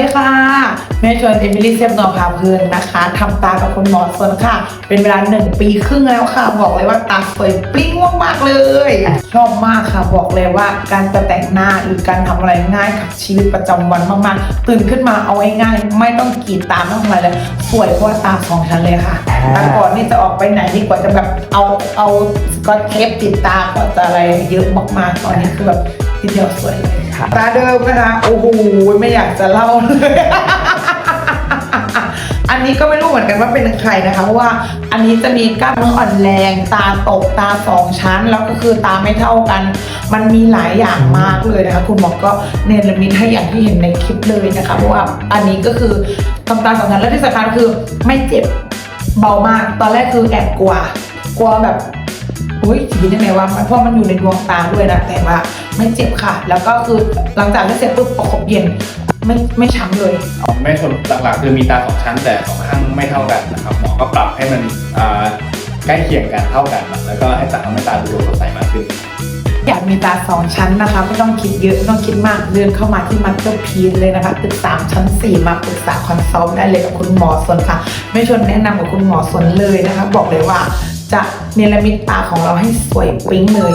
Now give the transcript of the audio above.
ดีค่ะแม่ชวนเอมิลี่เซฟนอพาเพลินนะคะทำตากับคุณหมอส่วนค่ะ เป็นเวลาหนึ่งปีครึ่งแล้วค่ะ บอกเลยว่าตาสวยปลิ้งมากๆเลย ชอบมากค่ะบอกเลยว่าการจะแต่งหน้าหรือการทำอะไรง่ายกับชีวิตประจำวันมากๆ ตื่นขึ้นมาเอาง่ายๆไม่ต้องกรีดตาไม่ต้องอะไรเลยสวยเพราะว่าตาสองชั้นเลยค่ะแต่ก่อนนี่จะออกไปไหนดีกว่าจะแบบเอาเอาสก็อตเทปติดตากว่าจะอะไรเยอะมากๆตอนนี้คือแบบทีเดียวสวยเลยครับตาเดิมนะคะโอ้โหไม่อยากจะเล่าเลย นนี้ก็ไม่รู้เหมือนกันว่าเป็นใครนะคะ เพราะว่าอันนี้จะมีกล้ามเนื้ออ่อนแรง ตาตกตาสองชั้น แล้วก็คือตาไม่เท่ากัน มันมีหลายอย่างมากเลยนะคะ คุณหมอก็เนรมิตให้อย่างที่เห็นในคลิปเลยนะคะ เพราะว่าอันนี้ก็คือทำตาสองชั้นและที่สำคัญคือไม่เจ็บเบามาก ตอนแรกคือแอบกลัวกลัวแบบอุ้ยชีวิตยังไงวะเพราะมันอยู่ในดวงตาด้วยนะแต่ว่าไม่เจ็บค่ะ แล้วก็คือหลังจากที่เสร็จปุ๊บประคบเย็น ไม่ไม่ช้ำเลยแม่ชนหลักๆ คือมีตาสองชั้นแต่สองข้างไม่เท่ากันนะครับหมอก็ปรับให้มันอ่าใกล้เคียงกันเท่ากันนะแล้วก็ให้ตาทำให้ตาดูสดใสมากขึ้น อยากมีตาสองชั้นนะคะไม่ต้องคิดเยอะไม่ต้องคิดมากเดินเข้ามาที่มัตเตอร์พีนเลยนะคะตึกสามชั้นสี่มาปรึกษาคอนซัลท์ได้เลยกับคุณหมอสนค่ะ ไม่ชวนแนะนำกับคุณหมอสนเลยนะคะ บอกเลยว่าจะเนรมิตตาของเราให้สวยปิ๊งเลย